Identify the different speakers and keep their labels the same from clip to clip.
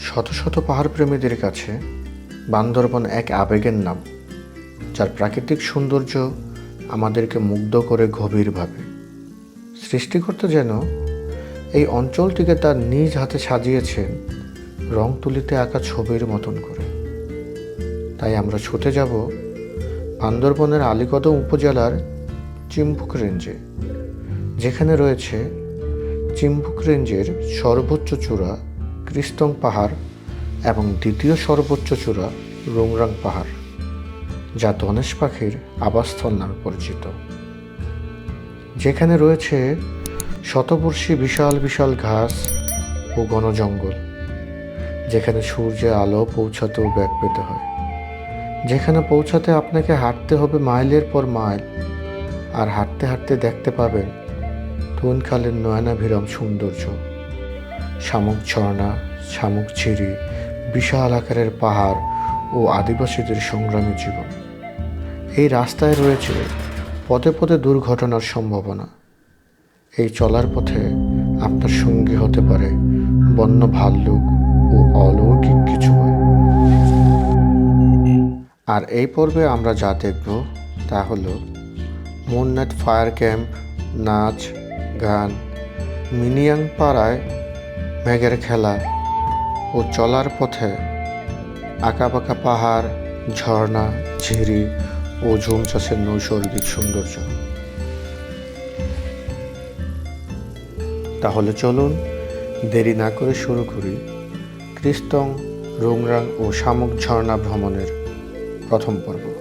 Speaker 1: শত শত পাহাড় প্রেমীদের কাছে বান্দরবন এক আবেগের নাম, যার প্রাকৃতিক সৌন্দর্য আমাদেরকে মুগ্ধ করে গভীরভাবে। সৃষ্টিকর্তা যেন এই অঞ্চলটিকে তার নিজ হাতে সাজিয়েছেন, রং তুলিতে আঁকা ছবির মতন করে। তাই আমরা ছুটে যাব বান্দরবনের আলীকদম উপজেলার চিম্পুক রেঞ্জে, যেখানে রয়েছে চিম্পুক রেঞ্জের সর্বোচ্চ চূড়া ক্রিস্তং পাহাড় এবং দ্বিতীয় সর্বোচ্চ চূড়া রোংরাং পাহাড়, যা ধনেশ পাখির আবাসস্থল নামে পরিচিত। যেখানে রয়েছে শতবর্ষী বিশাল বিশাল ঘাস ও ঘন জঙ্গল যেখানে সূর্যের আলো পৌঁছাতেও ব্যাগ পেতে হয়। যেখানে পৌঁছাতে আপনাকে হাঁটতে হবে মাইলের পর মাইল, আর হাঁটতে হাঁটতে দেখতে পাবেন তুনখালের নয়নাভিরম সৌন্দর্য। শামুক ঝর্ণা, শামুক ঝিরি, বিশাল আকারের পাহাড় ও আদিবাসীদের সংগ্রামী জীবন। এই রাস্তায় রয়েছে পদে পদে দুর্ঘটনার সম্ভাবনা। এই চলার পথে আপনার সঙ্গী হতে পারে বন্য ভাল্লুক ও অলৌকিক কিছু আর এই পর্বে আমরা যা দেখব তা হলো মুন্নাথ ফায়ার ক্যাম্প, নাচ, গান, মিনিয়াং পাড়ায় মেঘের খেলা ও চলার পথে আঁকাবাঁকা পাহাড়, ঝর্ণা, ঝিরি ও ঝুম চাষের নৈসর্গিক সৌন্দর্য। তাহলে চলুন দেরি না করে শুরু করি ক্রিস্তং রোংরাং ও শামুক ঝর্ণা ভ্রমণের প্রথম পর্ব।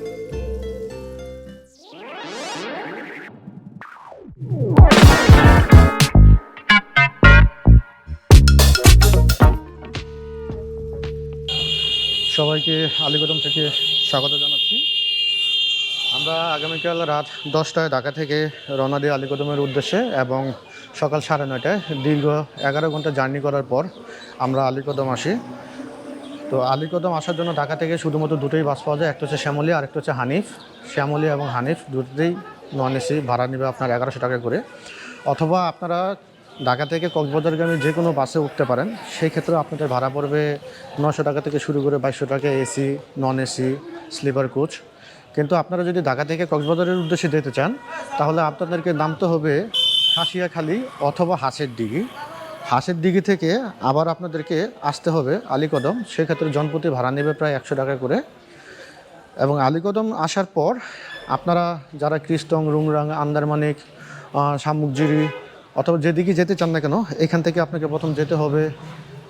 Speaker 1: সবাইকে আলিগদম থেকে স্বাগত জানাচ্ছি। আমরা আগামীকাল রাত দশটায় ঢাকা থেকে রওনা দিই আলিকদমের উদ্দেশ্যে এবং সকাল সাড়ে নয়টায় দীর্ঘ এগারো ঘণ্টা জার্নি করার পর আমরা আলিকদম আসি। তো আলিকদম আসার জন্য ঢাকা থেকে শুধুমাত্র দুটোই বাস পাওয়া যায়, একটা হচ্ছে শ্যামলী আর একটা হচ্ছে হানিফ। শ্যামলী এবং হানিফ দুটোতেই নন এসি ভাড়া নেবে আপনার এগারোশো টাকা করে। অথবা আপনারা ঢাকা থেকে কক্সবাজারগামী যে কোনো বাসে উঠতে পারেন, সেই ক্ষেত্রে আপনাদের ভাড়া পড়বে নশো টাকা থেকে শুরু করে বাইশশো টাকা AC, non AC, sleeper coach. কিন্তু আপনারা যদি ঢাকা থেকে কক্সবাজারের উদ্দেশ্যে যেতে চান, তাহলে আপনাদেরকে নামতে হবে হাসিয়াখালী অথবা হাঁসের ডিগি হাঁসের দিঘি থেকে আবার আপনাদেরকে আসতে হবে আলীকদম, সেক্ষেত্রে জনপ্রতি ভাড়া নেবে প্রায় একশো টাকা করে। এবং আলীকদম আসার পর আপনারা যারা ক্রিস্টং রুংরাং, আন্দারমানিক শামুকজিরি অথবা যেদিকে যেতে চান না কেন, এখান থেকে আপনাকে প্রথম যেতে হবে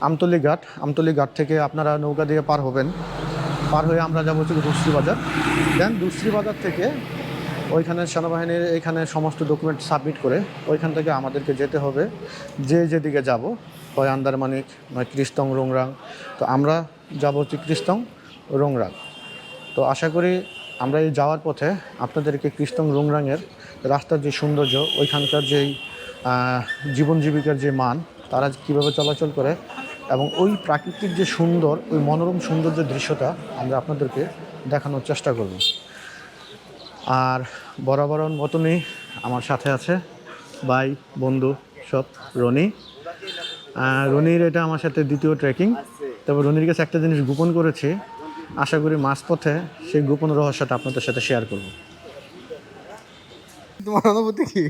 Speaker 1: আমতলি ঘাট। আমতলি ঘাট থেকে আপনারা নৌকা দিয়ে পার হবেন। পার হয়ে আমরা যাব হচ্ছে দুশ্রী বাজার। দেন দুশ্রী বাজার থেকে ওইখানে সেনাবাহিনীর এখানে সমস্ত ডকুমেন্ট সাবমিট করে ওইখান থেকে আমাদেরকে যেতে হবে। যে যেদিকে যাব, হয় আন্দারমানিক, নয় ক্রিস্তং রোংরাং। তো আমরা যাব হচ্ছে ক্রিস্তং রোংরাং। তো আশা করি আমরা এই যাওয়ার পথে আপনাদেরকে কৃষ্ণং রোংরাঙের রাস্তার যে সৌন্দর্য, ওইখানকার যেই জীবন জীবিকার যে মান, তারা কীভাবে চলাচল করে এবং ওই প্রাকৃতিক যে সুন্দর, ওই মনোরম সৌন্দর্যের দৃশ্যটা আমরা আপনাদেরকে দেখানোর চেষ্টা করব। আর বরাবর মতনই আমার সাথে আছে ভাই, বন্ধু সব রনি। রনির এটা আমার সাথে দ্বিতীয় ট্রেকিং তবে রনির কাছে একটা জিনিস গোপন করেছি। আশা করি মাঝপথে সেই গোপন রহস্যটা আপনাদের সাথে শেয়ার করব। তোমার অনুভূতি কি?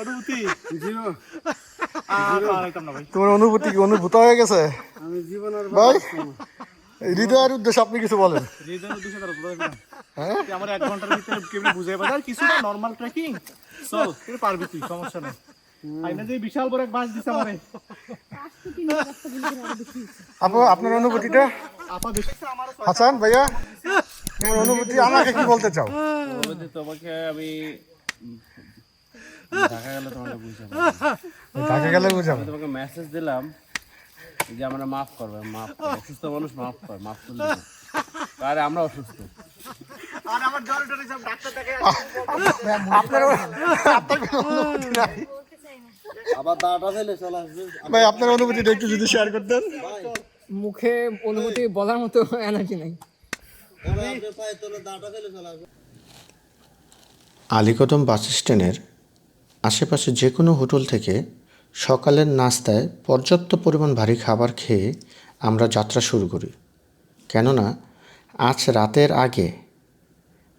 Speaker 2: অনুভূতি? জিরো।
Speaker 1: তোমার অনুভূতি কি? অনুভূত হয়ে গেছে?
Speaker 2: আমি জীবনের
Speaker 1: ভাই হৃদয়ের উদ্দেশ্যে আপনি কিছু বলেন।
Speaker 2: তারা
Speaker 1: হ্যাঁ?
Speaker 2: আমার এক ঘণ্টার ভিতরে কেমনি বুঝাই পারে আর কিছু না নর্মাল ট্রেকিং চল তুই পারবি তুই সমস্যা নেই। আইনা যে বিশাল বড় এক বাস দিছে আমারে।
Speaker 1: আপু আপনার অনুভূতিটা?
Speaker 2: আপা বেশি আমার
Speaker 1: হাসান ভাইয়া তোমার অনুভূতি আমাকে কি বলতে চাও?
Speaker 3: তোমাকে আমি ঢাকা গেলে তোমাকে বুঝাবো
Speaker 1: ঢাকা গেলে বুঝাবো
Speaker 3: তোমাকে মেসেজ দিলাম যে আমরা মাফ করবে মাফ অসুস্থ মানুষ মাফ কর মাফ করলে আরে আমরা অসুস্থ
Speaker 2: আর আমার জ্বর টরে সব ডাক্তার দেখে
Speaker 1: আপনার
Speaker 3: আবার দাঁড়াটা দিলে চলে আসবে
Speaker 1: ভাই আপনার অনুভূতিটা একটু যদি শেয়ার করতেন।
Speaker 4: মুখে অনুভূতি বলার মতো এনার্জি নাই।
Speaker 1: আলীকদম বাস স্ট্যান্ডের আশেপাশে যে কোনো হোটেল থেকে সকালের নাস্তায় পর্যাপ্ত পরিমাণ ভারী খাবার খেয়ে
Speaker 5: আমরা যাত্রা শুরু করি। কেননা, আজ রাতের আগে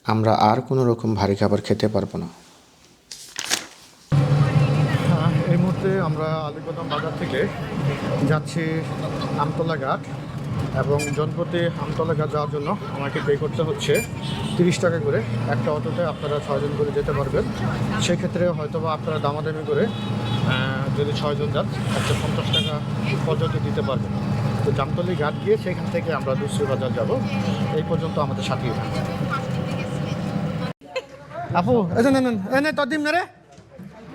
Speaker 5: আমরা আর কোনো রকম ভারী খাবার খেতে পারব না।
Speaker 1: এই মুহূর্তে আমরা আলিকদম বাজার থেকে যাচ্ছি আমতলা ঘাট। এবং জনপ্রতি আমতলা যাওয়ার জন্য আমাকে পে করতে হচ্ছে তিরিশ টাকা করে। একটা অটোতে আপনারা ছয়জন করে যেতে পারবেন। সেক্ষেত্রে হয়তো বা আপনারা দামাদামি করে যদি ছয়জন যান, একশো পঞ্চাশ টাকা পর্যন্ত দিতে পারবেন। তো জামতলি ঘাট গিয়ে সেখান থেকে আমরা দুশ্রী বাজার যাব। এই পর্যন্ত আমাদের সাথেই থাকছে আপু এনে তোর ডিম না রে।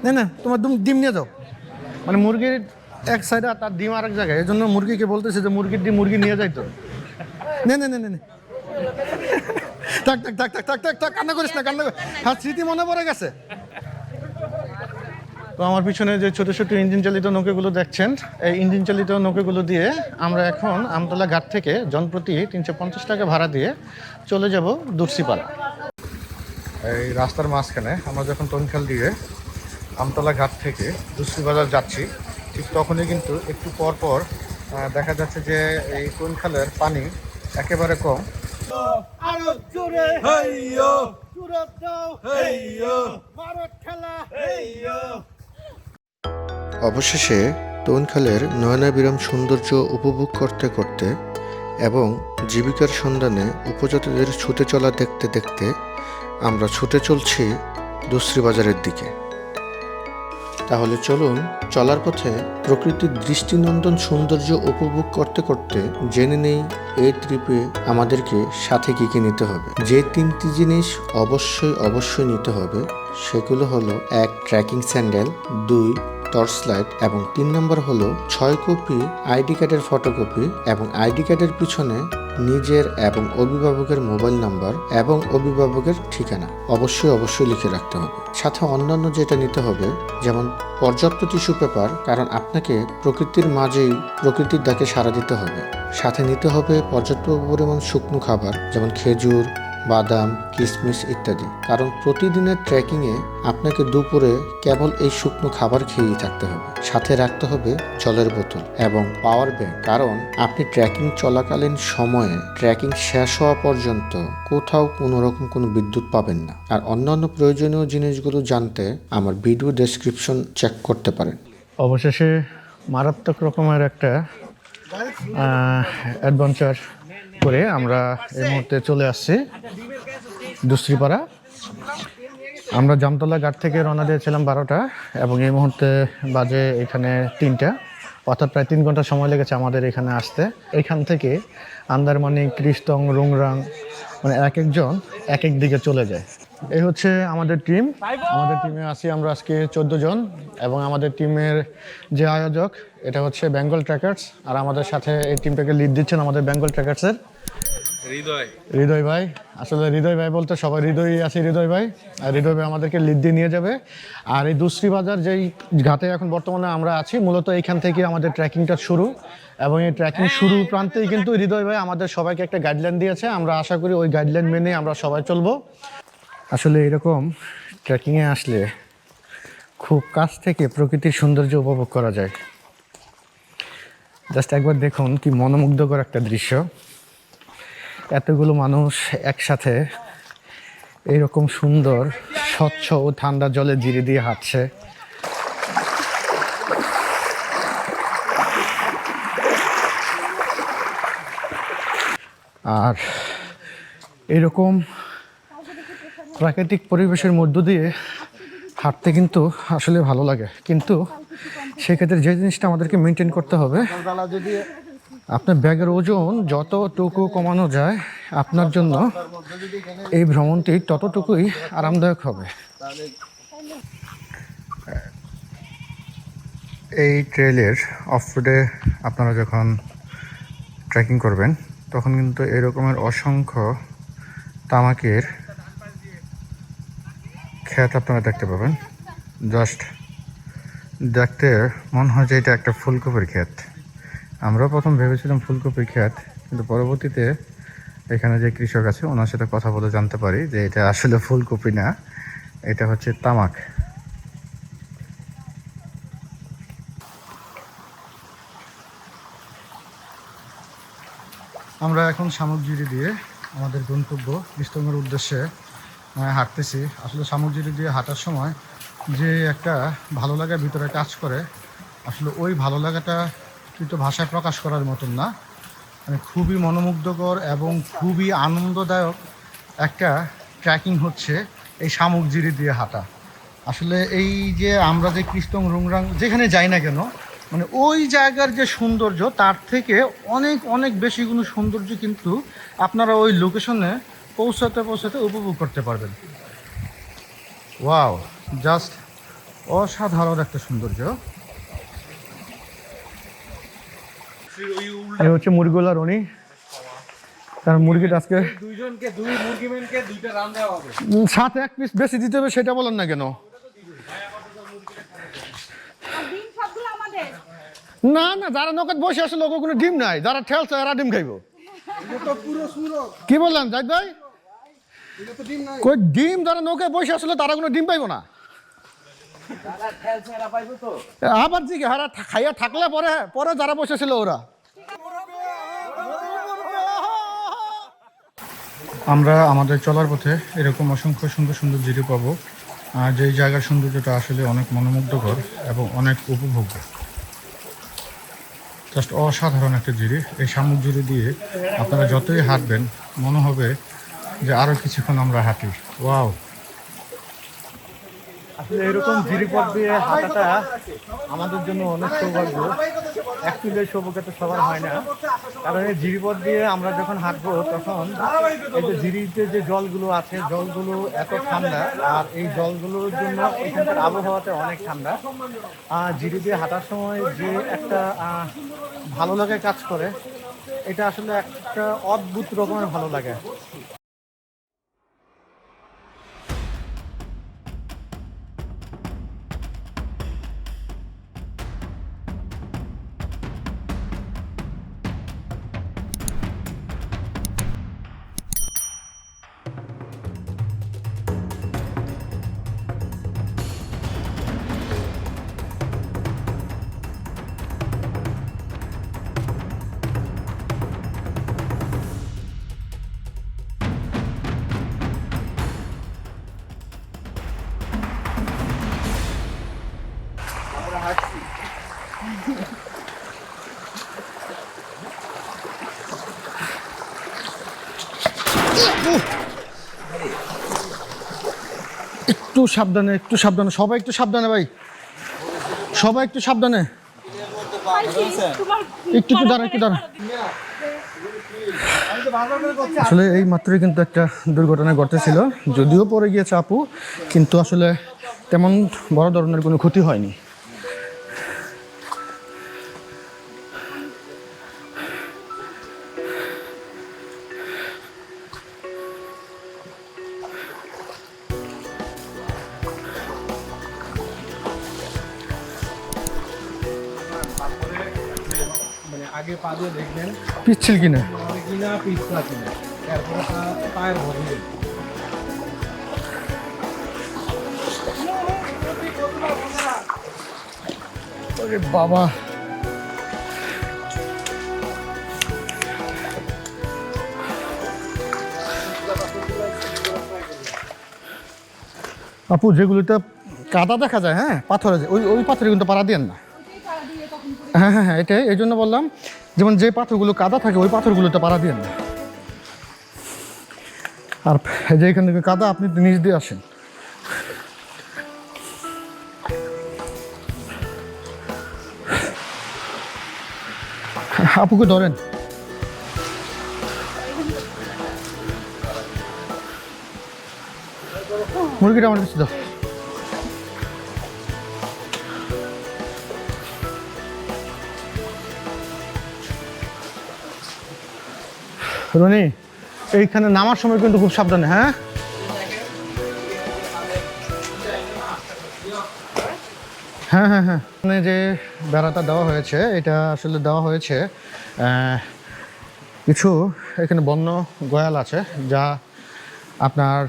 Speaker 1: না না, তোমার ডিম নিয়ে যাও। মানে মুরগির এক সাইডে তার ডিম আরেক জায়গায়। এই জন্য মুরগিকে বলতেছে যে, মুরগির ডিম মুরগি নিয়ে যাইতো। নে নে নে নে থাক থাক থাক থাক থাক থাক থাক, কান্না করিস না, কান্না হ্যাঁ স্মৃতি মনে পড়ে গেছে। তো আমার পিছনে যে ছোট ছোট ইঞ্জিন চালিত নৌকাগুলো দেখছেন, এই ইঞ্জিন চালিত নৌকাগুলো দিয়ে আমরা এখন আমতলা ঘাট থেকে জনপ্রতি তিনশো পঞ্চাশ টাকা ভাড়া দিয়ে চলে যাব দুর্সিপাড়া। এই রাস্তার মাঝখানে আমরা যখন তনখাল দিয়ে আমতলা ঘাট থেকে দুশ্রী যাচ্ছি ঠিক তখনই কিন্তু একটু পর পর দেখা যাচ্ছে যে এই তনখালের পানি একেবারে কম।
Speaker 5: অবশেষে তৌনখালের নয়নাবিরাম সৌন্দর্য উপভোগ করতে করতে এবং জীবিকার সন্ধানে উপজাতিদের ছুটে চলা দেখতে দেখতে আমরা ছুটে চলছি দুশ্রী বাজারের দিকে। তাহলে চলুন চলার পথে প্রকৃতির দৃষ্টিনন্দন সৌন্দর্য উপভোগ করতে করতে জেনে নেই এই ট্রিপে আমাদেরকে সাথে কী কী নিতে হবে। যে তিনটি জিনিস অবশ্যই অবশ্যই নিতে হবে, সেগুলো হলো এক ট্রেকিং স্যান্ডেল, দুই, টর্চ লাইট, এবং তিন নম্বর হলো ছয় কপি আইডি কার্ডের ফটোকপি এবং আইডি কার্ডের পিছনে নিজের এবং অভিভাবকের মোবাইল নাম্বার এবং অভিভাবকের ঠিকানা অবশ্যই অবশ্যই লিখে রাখতে হবে। সাথে অন্যান্য যেটা নিতে হবে, যেমন পর্যাপ্ত টিস্যু পেপার, কারণ আপনাকে প্রকৃতির মাঝেই প্রকৃতির দাকে সাড়া দিতে হবে। সাথে নিতে হবে পর্যাপ্ত পরিমাণ শুকনো খাবার, যেমন খেজুর বাদাম কিশমিশ ইত্যাদি। কারণ প্রতিদিনের ট্রেকিংয়ে আপনাকে দুপুরে কেবল এই শুকনো খাবার খেয়েই থাকতে হবে। সাথে রাখতে হবে জলের বোতল এবং পাওয়ার ব্যাংক। কারণ আপনি ট্রেকিং চলাকালীন সময়ে ট্রেকিং শেষ হওয়া পর্যন্ত কোথাও কোনো রকম কোনো বিদ্যুৎ পাবেন না। আর অন্যান্য প্রয়োজনীয় জিনিসগুলো জানতে আমার ভিডিও ডেসক্রিপশন চেক করতে পারেন।
Speaker 1: অবশেষে মারাত্মক রকমের একটা অ্যাডভেঞ্চার করে আমরা এই মুহূর্তে চলে আসছি দুশ্রীপাড়া। আমরা জামতলা ঘাট থেকে রওনা দিয়েছিলাম বারোটা এবং এই মুহূর্তে বাজে এখানে তিনটা, অর্থাৎ প্রায় তিন ঘণ্টা সময় লেগেছে আমাদের এখানে আসতে। এখান থেকে আন্দারমানি কৃষ্টং রুংরাং মানে এক একজন এক এক দিকে চলে যায়। এই হচ্ছে আমাদের টিম। আমাদের টিমে আছি আমরা আজকে চোদ্দ জন এবং আমাদের টিমের যে আয়োজক এটা হচ্ছে বেঙ্গল ট্র্যাকার্স আর আমাদের সাথে এই টিমটাকে লিড দিচ্ছেন আমাদের বেঙ্গল ট্র্যাকার্সের হৃদয়। হৃদয় ভাই। আসলে হৃদয় ভাই বলতে সবাই হৃদয় আছে হৃদয় ভাই। আর হৃদয় ভাই আমাদেরকে লিড দিয়ে নিয়ে যাবে। আর এই দুশ্রী বাজার যেই ঘাটে এখন বর্তমানে আমরা আছি মূলত এইখান থেকে আমাদের ট্রেকিংটা শুরু। এবং এই ট্রেকিং শুরু প্রান্তেই কিন্তু হৃদয় ভাই আমাদের সবাইকে একটা গাইডলাইন দিয়েছে। আমরা আশা করি ওই গাইডলাইন মেনে আমরা সবাই চলবো। আসলে এরকম ট্রেকিংয়ে আসলে খুব কাছ থেকে প্রকৃতির সৌন্দর্য উপভোগ করা যায়। জাস্ট একবার দেখুন কি মনোমুগ্ধকর একটা দৃশ্য। এতগুলো মানুষ একসাথে এইরকম সুন্দর, স্বচ্ছ ও ঠান্ডা জলে জিরে দিয়ে হাঁটছে। আর এরকম প্রাকৃতিক পরিবেশের মধ্য দিয়ে হাঁটতে কিন্তু আসলে ভালো লাগে। কিন্তু সেক্ষেত্রে যে জিনিসটা আমাদেরকে মেনটেন করতে হবে, আপনার ব্যাগের ওজন যতটুকু কমানো যায় আপনার জন্য এই ভ্রমণটি ততটুকুই আরামদায়ক হবে। এই ট্রেলের অফ রোডে আপনারা যখন ট্রেকিং করবেন, তখন কিন্তু এরকমের অসংখ্য তামাকের ক্ষেত আপনারা দেখতে পাবেন। জাস্ট দেখতে মনে হয় যে এটা একটা ফুলকপির ক্ষেত। আমরা প্রথম ভেবেছিলাম ফুলকপির ক্ষেত, কিন্তু পরবর্তীতে এখানে যে কৃষক আছে, ওনার সাথে কথা বলে জানতে পারি যে এটা আসলে ফুলকপি না, এটা হচ্ছে তামাক। আমরা এখন সামগ্রী দিয়ে আমাদের গন্তব্য ইস্তমের উদ্দেশ্যে হাঁটতেছি। আসলে সামগ্রী দিয়ে হাঁটার সময় যে একটা ভালো লাগা ভিতরে কাজ করে, আসলে ওই ভালো লাগাটা কিন্তু ভাষায় প্রকাশ করার মতন না। মানে খুবই মনোমুগ্ধকর এবং খুবই আনন্দদায়ক একটা ট্রেকিং হচ্ছে এই শামুকজিরি দিয়ে হাঁটা। আসলে এই যে আমরা যে কৃষ্ণং রুংরাং যেখানে যাই না কেন মানে ওই জায়গার যে সৌন্দর্য, তার থেকে অনেক অনেক বেশি কোনো সৌন্দর্য কিন্তু আপনারা ওই লোকেশনে পৌঁছাতে পৌঁছাতে উপভোগ করতে পারবেন। ওয়াও জাস্ট অসাধারণ একটা সৌন্দর্য। এই হচ্ছে মুরগোলা রনি। তার মুরগিটা আজকে
Speaker 2: দুইজনকে দুই মুরগিমেনকে দুইটা রান দেওয়া হবে।
Speaker 1: সাথে এক পিস বেশি দিতে হবে সেটা বলেন না কেন? না না যারা নগদ বসে আসলে লোক কোনো ডিম নাই। যারা ঠেলছে এরা ডিম খাইব। কি বললাম জাহিদ ভাই? কই ডিম যারা নৌকায় বসে আসলে তারা কোনো ডিম পাইবো না। আবার জি হারা খাইয়া থাকলে পরে পরে যারা বসেছিল ওরা। আমরা আমাদের চলার পথে এরকম অসংখ্য সুন্দর সুন্দর জিরি পাবো আর যেই জায়গার সৌন্দর্যটা আসলে অনেক মনোমুগ্ধকর এবং অনেক উপভোগ্য। জাস্ট অসাধারণ একটা জিরি এই শামুক জিরি দিয়ে আপনারা যতই হাঁটবেন মনে হবে যে আরও কিছুক্ষণ আমরা হাঁটি। ওয়াও। আসলে এরকম জিরিপথ দিয়ে হাঁটাটা আমাদের জন্য অনেক সৌভাগ্য। অ্যাকচুয়ালি সৌভাগ্য তো সবার হয় না। কারণ এই জিরিপথ দিয়ে আমরা যখন হাঁটবো তখন এই যে জিরিতে যে জলগুলো আছে, জলগুলো এত ঠান্ডা, আর এই জলগুলোর জন্য এখানকার আবহাওয়াতে অনেক ঠান্ডা। আর জিরি দিয়ে হাঁটার সময় যে একটা ভালো লাগে কাজ করে, এটা আসলে একটা অদ্ভুত রকমের ভালো লাগে। একটু সাবধানে একটু সাবধানে। সবাই একটু সাবধানে ভাই। সবাই একটু সাবধানে। একটু একটু দাঁড়া একটু দাঁড়া আসলে এই মাত্রই কিন্তু একটা দুর্ঘটনা ঘটেছিল। যদিও পরে গিয়েছে আপু, কিন্তু আসলে তেমন বড় ধরনের কোনো ক্ষতি হয়নি। পিচ্ছিল কিনা?
Speaker 2: কিনা পিছলা কিনা? এরপরে পায়ের ভরবে
Speaker 1: ওরে বাবা। আপু যেগুলোতে কাদা দেখা যায় হ্যাঁ? পাথরে ওই ওই পাথরে কিন্তু পাড়া দেন না। হ্যাঁ হ্যাঁ হ্যাঁ এটাই এই জন্য বললাম। যেমন যে পাথরগুলো কাদা থাকে, ওই পাথরগুলোতে পাড়া দেন না আর যে এখান থেকে কাদা, আপনি নিচ দিয়ে আসেন। আপুকে ধরেন। মুরগিটা আমার কাছে দাও। রনি এইখানে নামার সময় কিন্তু খুব সাবধানে হ্যাঁ? হ্যাঁ হ্যাঁ হ্যাঁ। মানে যে বেড়াটা দেওয়া হয়েছে এটা আসলে দেওয়া হয়েছে কিছু এখানে বন্য গয়াল আছে যা আপনার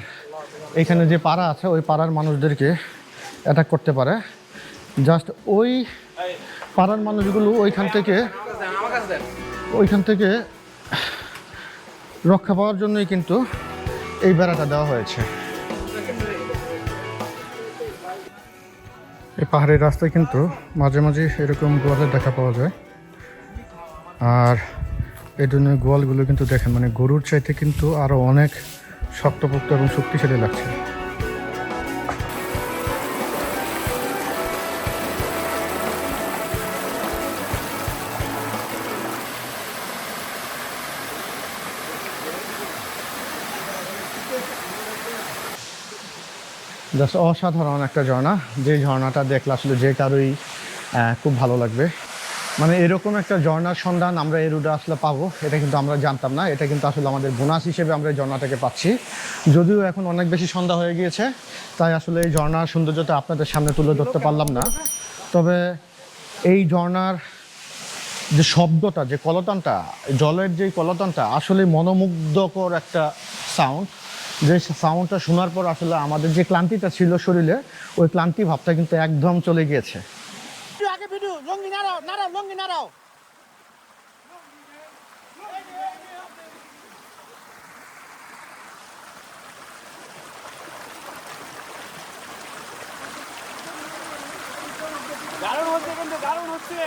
Speaker 1: এখানে যে পাড়া আছে ওই পাড়ার মানুষদেরকে অ্যাটাক করতে পারে। জাস্ট ওই পাড়ার মানুষগুলো ওইখান থেকে ওইখান থেকে রক্ষা পাওয়ার জন্যই কিন্তু এই বেড়াটা দেওয়া হয়েছে। এই পাহাড়ের রাস্তায় কিন্তু মাঝে মাঝে এরকম গোয়ালের দেখা পাওয়া যায়। আর এই জন্য গোয়ালগুলো কিন্তু দেখেন মানে গরুর চাইতে কিন্তু আরও অনেক শক্তপোক্ত এবং শক্তিশালী লাগছে। জাস্ট অসাধারণ একটা ঝর্ণা। যে ঝর্ণাটা দেখলে আসলে যে কারোই খুব ভালো লাগবে। মানে এরকম একটা ঝর্ণার সন্ধান আমরা এই রুটে আসলে পাবো, এটা কিন্তু আমরা জানতাম না। এটা কিন্তু আসলে আমাদের বোনাস হিসেবে আমরা এই ঝর্ণাটাকে পাচ্ছি। যদিও এখন অনেক বেশি সন্ধ্যা হয়ে গিয়েছে, তাই আসলে এই ঝর্ণার সৌন্দর্যটা আপনাদের সামনে তুলে ধরতে পারলাম না। তবে এই ঝর্ণার যে শব্দটা, যে কলতানটা, জলের যে কলতানটা, আসলে মনোমুগ্ধকর একটা সাউন্ড যে সাউন্ডটা শোনার পর আসলে আমাদের যে ক্লান্তিটা ছিল শরীরে ওই ক্লান্তি ভাবটা কিন্তু একদম চলে গিয়েছে।
Speaker 2: দারুণ হচ্ছে কিন্তু দারুণ হচ্ছে।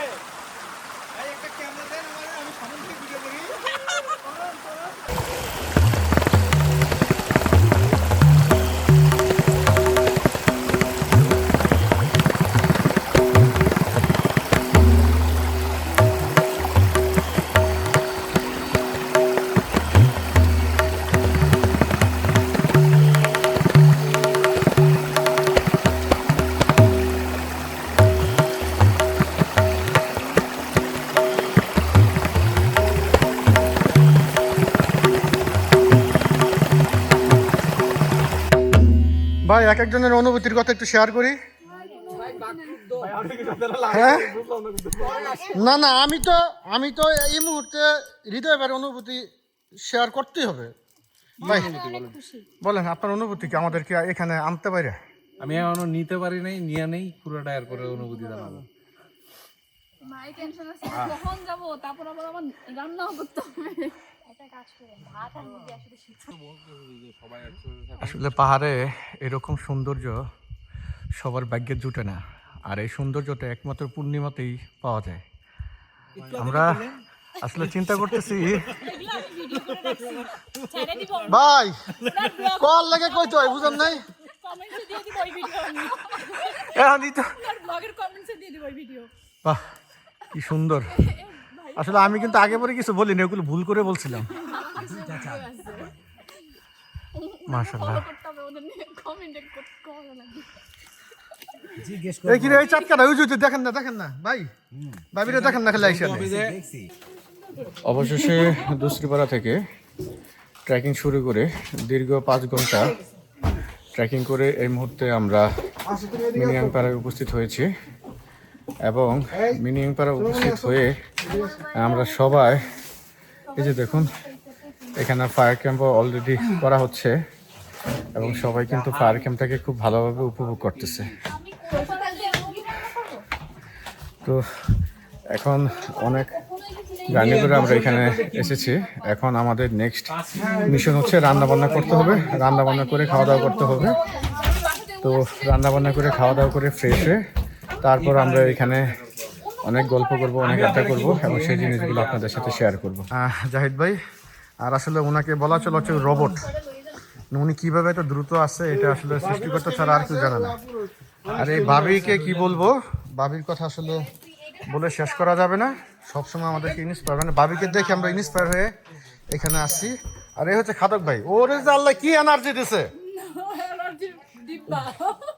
Speaker 1: ভাই এক একজনের অনুভূতির কথা একটু শেয়ার করি। হ্যাঁ? না না আমি তো আমি তো এই মুহূর্তে হৃদয় হৃদয়ের অনুভূতি শেয়ার করতেই হবে। ভাই বলেন আপনার অনুভূতি কি আমাদেরকে এখানে আনতে পারে?
Speaker 6: আমি এখনও নিতে পারি নাই নিয়ে নেই পুরোটা এরপরে অনুভূতি জানাব।
Speaker 7: মায়ের টেনশন আছে কখন যাব? তারপর আবার আমার রান্নাও করতে হবে।
Speaker 1: আসলে পাহাড়ে এরকম সৌন্দর্য সবার ভাগ্যে জুটে না। আর এই সৌন্দর্যটা একমাত্র পূর্ণিমাতেই পাওয়া যায়। আমরা আসলে চিন্তা করতেছি ভাই কল লাগে কই তো বুঝান নাই?
Speaker 7: কমেন্টসে দিয়ে দিব ভিডিও আমি।
Speaker 1: এখনই তো
Speaker 7: ব্লগের কমেন্টসে দিয়ে দিব ভিডিও
Speaker 1: বাহ কি সুন্দর। আসলে আমি কিন্তু আগে পরে কিছু বলিনি, ওগুলো ভুল করে বলছিলাম।
Speaker 7: লাগবে
Speaker 1: এই কি ওই যে দেখেন না দেখেন না, ভাই। ভাবিরে দেখেন না খালি আইসা অবশেষে দুশ্রীপাড়া থেকে ট্রেকিং শুরু করে দীর্ঘ পাঁচ ঘণ্টা ট্রেকিং করে এই মুহূর্তে আমরা মিনিয়াংপাড়ায় উপস্থিত হয়েছি। এবং মিনিয়াংপাড়া উপস্থিত হয়ে আমরা সবাই এই যে দেখুন এখানে ফায়ার ক্যাম্পও অলরেডি করা হচ্ছে এবং সবাই কিন্তু ফায়ার ক্যাম্পটাকে খুব ভালোভাবে উপভোগ করতেছে। তো এখন অনেক জার্নি করে আমরা এখানে এসেছি। এখন আমাদের নেক্সট মিশন হচ্ছে রান্নাবান্না করতে হবে রান্নাবান্না করে খাওয়া দাওয়া করতে হবে। তো রান্না বান্না করে খাওয়া দাওয়া করে ফ্রেশ হয়ে তারপর আমরা এখানে অনেক গল্প করব অনেক আড্ডা করব এবং সেই জিনিসগুলো আপনাদের সাথে শেয়ার করব। জাহিদ ভাই আর আসলে ওনাকে বলা চলে হচ্ছে রোবট উনি কীভাবে এত দ্রুত আসছে এটা আসলে সৃষ্টিকর্তা ছাড়া আর কেউ জানে না। আর এই বাবিকে কি বলব? বাবির কথা আসলে বলে শেষ করা যাবে না। সবসময় আমাদেরকে ইন্সপায়ার মানে বাবিকে দেখে আমরা ইন্সপায়ার হয়ে এখানে আসছি। আর এই হচ্ছে খাদক ভাই। ওরে যে আল্লাহ কি এনার্জি দিছে?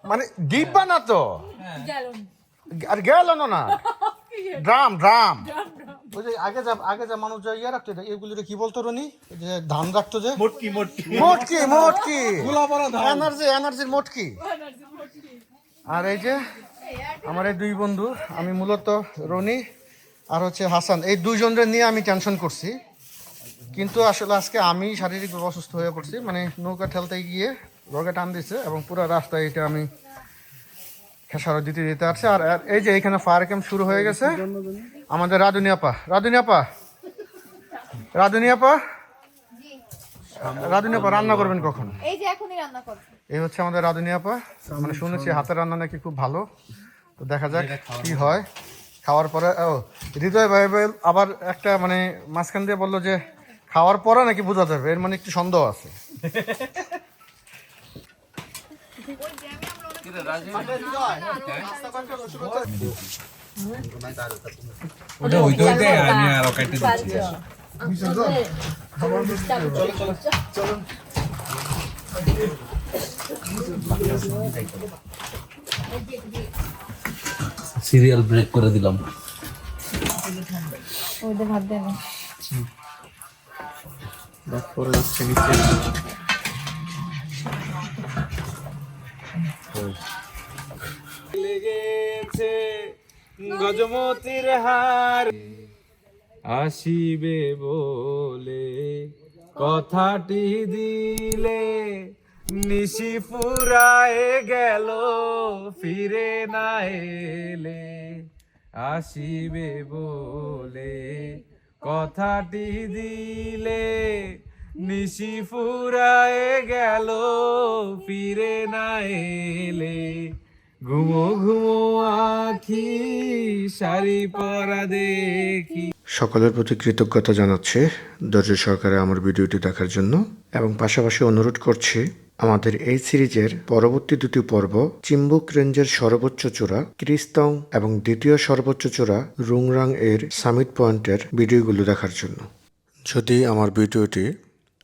Speaker 1: মানে ডিব্বা না তো? আর গেল না ড্রাম ড্রাম। ওই যে আগে যা আগে যা মানুষ যা ইয়ে রাখতো এগুলো কি বলতো রনি? যে ধান রাখতো যে?
Speaker 2: মোটকি মোটকি।
Speaker 1: মোটকি মোটকি। এনার্জি এনার্জির মোটকি। আর এই যে আমার এই দুই বন্ধু আমি মূলত রনি আর হচ্ছে হাসান এই দুইজনদের নিয়ে আমি টেনশন করছি। কিন্তু আসলে আজকে আমি শারীরিকভাবে অসুস্থ হয়ে পড়ছি মানে নৌকা ঠেলতে গিয়ে রোগে টান দিছে এবং পুরো রাস্তায় এটা আমি খেসারত দিতে দিতে আছে আর এই যে এখানে ফায়ার ক্যাম্প শুরু হয়ে গেছে। আমাদের রাধুনি আপা। রাধুনি আপা। রাধুনি আপা? রাধুনি আপা রান্না করবেন কখন?
Speaker 7: এই যে এখনই রান্না করছি।
Speaker 1: এই হচ্ছে আমাদের রাধুনি আপা। মানে শুনেছি হাতের রান্না নাকি খুব ভালো। তো দেখা যাক কি হয়। খাওয়ার পরে ও হৃদয় ভাই ভাই আবার একটা মানে মাঝখান দিয়ে বলল যে খাওয়ার পরে নাকি বোঝা যাবে এর মানে একটু সন্দেহ আছে।
Speaker 6: ওটা আমি আরও দিচ্ছি।
Speaker 3: সিরিয়াল ব্রেক করে দিলাম।
Speaker 7: ওদের ভাত দেবে
Speaker 6: লেগেছে গজমতির হার। আসিবে বলে কথাটি দিলে নিশি ফুরায়ে গেল, ফিরে না এলে। আসিবে বলে কথাটি দিলে নিশি ফুরায়ে গেল, ফিরে না এলে। ঘুমো ঘুমো আখি, শাড়ি পরা দেখি।
Speaker 5: সকলের প্রতি কৃতজ্ঞতা জানাচ্ছে ধৈর্য সহকারে আমার ভিডিওটি দেখার জন্য এবং পাশাপাশি অনুরোধ করছি আমাদের এই সিরিজের পরবর্তী দুটি পর্ব, চিম্বুক রেঞ্জের সর্বোচ্চ চূড়া, ক্রিস্তং এবং দ্বিতীয় সর্বোচ্চ চূড়া রুংরাং এর সামিট পয়েন্টের ভিডিওগুলো দেখার জন্য। যদি আমার ভিডিওটি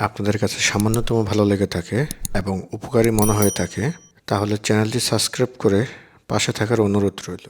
Speaker 5: আপনাদের কাছে সামান্যতম ভালো লেগে থাকে এবং উপকারী মনে হয়ে থাকে, তাহলে চ্যানেলটি সাবস্ক্রাইব করে পাশে থাকার অনুরোধ রইল।